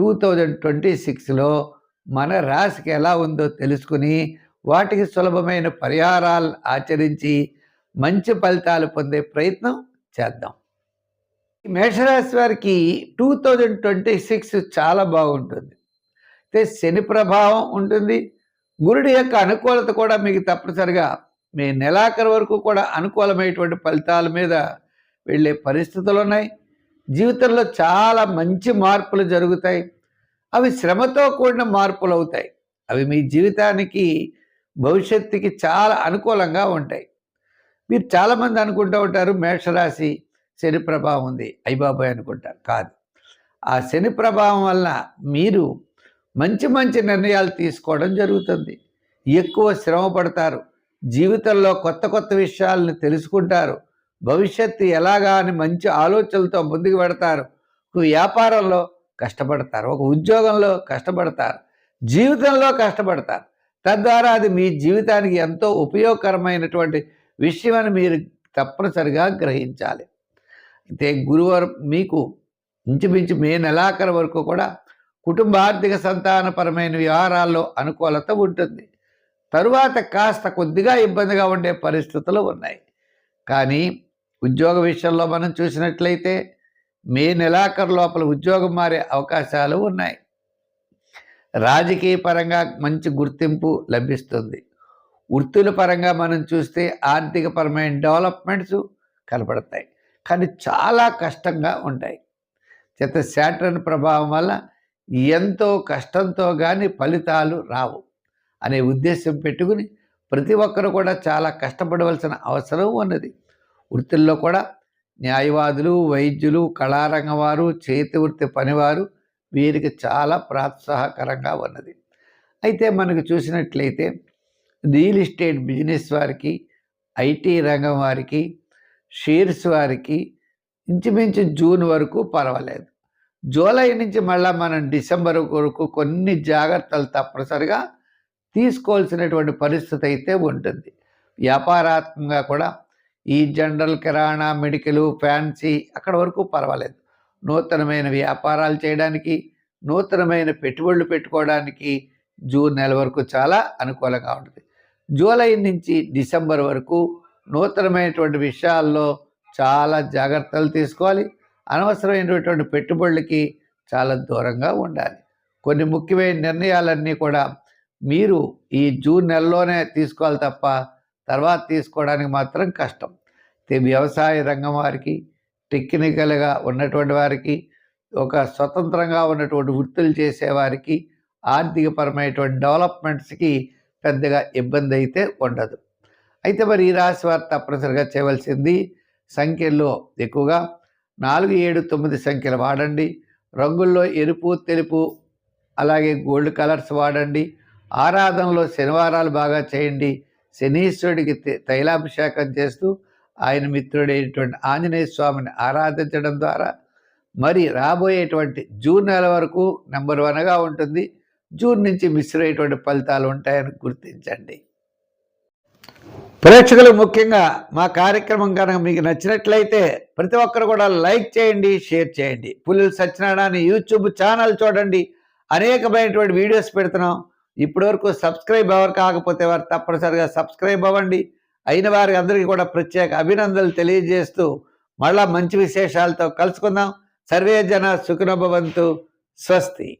Two thousand twenty సిక్స్లో మన రాశికి ఎలా ఉందో తెలుసుకుని వాటికి సులభమైన పరిహారాలు ఆచరించి మంచి ఫలితాలు పొందే ప్రయత్నం చేద్దాం. మేషరాశి వారికి టూ థౌజండ్ ట్వంటీ సిక్స్ చాలా బాగుంటుంది. అయితే శని ప్రభావం ఉంటుంది. గురుడి యొక్క అనుకూలత కూడా మీకు తప్పనిసరిగా మీ నెలాఖరు వరకు కూడా అనుకూలమైనటువంటి ఫలితాల మీద వెళ్ళే పరిస్థితులు ఉన్నాయి. జీవితంలో చాలా మంచి మార్పులు జరుగుతాయి. అవి శ్రమతో కూడిన మార్పులు అవుతాయి. అవి మీ జీవితానికి భవిష్యత్తుకి చాలా అనుకూలంగా ఉంటాయి. మీరు చాలామంది అనుకుంటూ ఉంటారు మేషరాశి శని ప్రభావం ఉంది. అయ్యబాబాయ్ అనుకుంటారు కాదు. ఆ శని ప్రభావం వల్ల మీరు మంచి మంచి నిర్ణయాలు తీసుకోవడం జరుగుతుంది. ఎక్కువ శ్రమ పడతారు. జీవితంలో కొత్త కొత్త విషయాలను తెలుసుకుంటారు. భవిష్యత్తు ఎలాగా అని మంచి ఆలోచనలతో ముందుకు పెడతారు వ్యాపారంలో కష్టపడతారు. ఒక ఉద్యోగంలో కష్టపడతారు. జీవితంలో కష్టపడతారు. తద్వారా అది మీ జీవితానికి ఎంతో ఉపయోగకరమైనటువంటి విషయమని మీరు తప్పనిసరిగా గ్రహించాలి. అయితే గురువారు మీకు ఇంచుమించు మే నెలాఖరు వరకు కూడా కుటుంబ ఆర్థిక సంతానపరమైన వ్యవహారాల్లో అనుకూలత ఉంటుంది. తరువాత కాస్త కొద్దిగా ఇబ్బందిగా ఉండే పరిస్థితులు ఉన్నాయి. కానీ ఉద్యోగ విషయంలో మనం చూసినట్లయితే మే నెలాఖరు లోపల ఉద్యోగం మారే అవకాశాలు ఉన్నాయి. రాజకీయ పరంగా మంచి గుర్తింపు లభిస్తుంది. వృత్తుల పరంగా మనం చూస్తే ఆర్థిక పరమైన డెవలప్మెంట్స్ కనపడతాయి. కానీ చాలా కష్టంగా ఉంటాయి. చేత శాటర్న్ ప్రభావం వల్ల ఎంతో కష్టంతో కానీ ఫలితాలు రావు అనే ఉద్దేశం పెట్టుకుని ప్రతి ఒక్కరు కూడా చాలా కష్టపడవలసిన అవసరం ఉన్నది. వృత్తుల్లో కూడా న్యాయవాదులు వైద్యులు కళారంగం వారు చేతి వృత్తి పనివారు వీరికి చాలా ప్రోత్సాహకరంగా ఉన్నది. అయితే మనకు చూసినట్లయితే రియల్ ఎస్టేట్ బిజినెస్ వారికి ఐటీ రంగం వారికి షేర్స్ వారికి ఇంచుమించు జూన్ వరకు పర్వాలేదు. జూలై నుంచి మళ్ళీ మనం డిసెంబర్ వరకు కొన్ని జాగ్రత్తలు తప్పనిసరిగా తీసుకోవాల్సినటువంటి పరిస్థితి అయితే ఉంటుంది. వ్యాపారాత్మకంగా కూడా ఈ జనరల్ కిరాణా మెడికల్ ఫ్యాన్సీ అక్కడ వరకు పర్వాలేదు. నూతనమైన వ్యాపారాలు చేయడానికి నూతనమైన పెట్టుబడులు పెట్టుకోవడానికి జూన్ నెల వరకు చాలా అనుకూలంగా ఉంటుంది. జూలై నుంచి డిసెంబర్ వరకు నూతనమైనటువంటి విషయాల్లో చాలా జాగ్రత్తలు తీసుకోవాలి. అనవసరమైనటువంటి పెట్టుబడులకి చాలా దూరంగా ఉండాలి. కొన్ని ముఖ్యమైన నిర్ణయాలన్నీ కూడా మీరు ఈ జూన్ నెలలోనే తీసుకోవాలి తప్ప తర్వాత తీసుకోవడానికి మాత్రం కష్టం. వ్యవసాయ రంగం వారికి టెక్నికల్గా ఉన్నటువంటి వారికి ఒక స్వతంత్రంగా ఉన్నటువంటి వృత్తులు చేసేవారికి ఆర్థికపరమైనటువంటి డెవలప్మెంట్స్కి పెద్దగా ఇబ్బంది అయితే ఉండదు. అయితే మరి ఈ రాశి వారు తప్పనిసరిగా చేయవలసింది సంఖ్యల్లో ఎక్కువగా నాలుగు ఏడు తొమ్మిది సంఖ్యలు వాడండి. రంగుల్లో ఎరుపు తెలుపు అలాగే గోల్డ్ కలర్స్ వాడండి. ఆరాధనలో శనివారాలు బాగా చేయండి. శనీశ్వరుడికి తైలాభిషేకం చేస్తూ ఆయన మిత్రుడైనటువంటి ఆంజనేయ స్వామిని ఆరాధించడం ద్వారా మరి రాబోయేటువంటి జూన్ నెల వరకు నెంబర్ వన్గా ఉంటుంది. జూన్ నుంచి మిశ్రమైనటువంటి ఫలితాలు ఉంటాయని గుర్తించండి. ప్రేక్షకులు ముఖ్యంగా మా కార్యక్రమం కనుక మీకు నచ్చినట్లయితే ప్రతి ఒక్కరు కూడా లైక్ చేయండి షేర్ చేయండి. పులులు సత్యనారాయణ యూట్యూబ్ ఛానల్ చూడండి. అనేకమైనటువంటి వీడియోస్ పెడుతున్నాం. ఇప్పటివరకు సబ్స్క్రైబ్ ఎవరు కాకపోతే వారు తప్పనిసరిగా సబ్స్క్రైబ్ అవ్వండి. అయిన వారి అందరికీ కూడా ప్రత్యేక అభినందనలు తెలియజేస్తూ మళ్ళా మంచి విశేషాలతో కలుసుకుందాం. సర్వే జన సుఖనభవంతు స్వస్తి.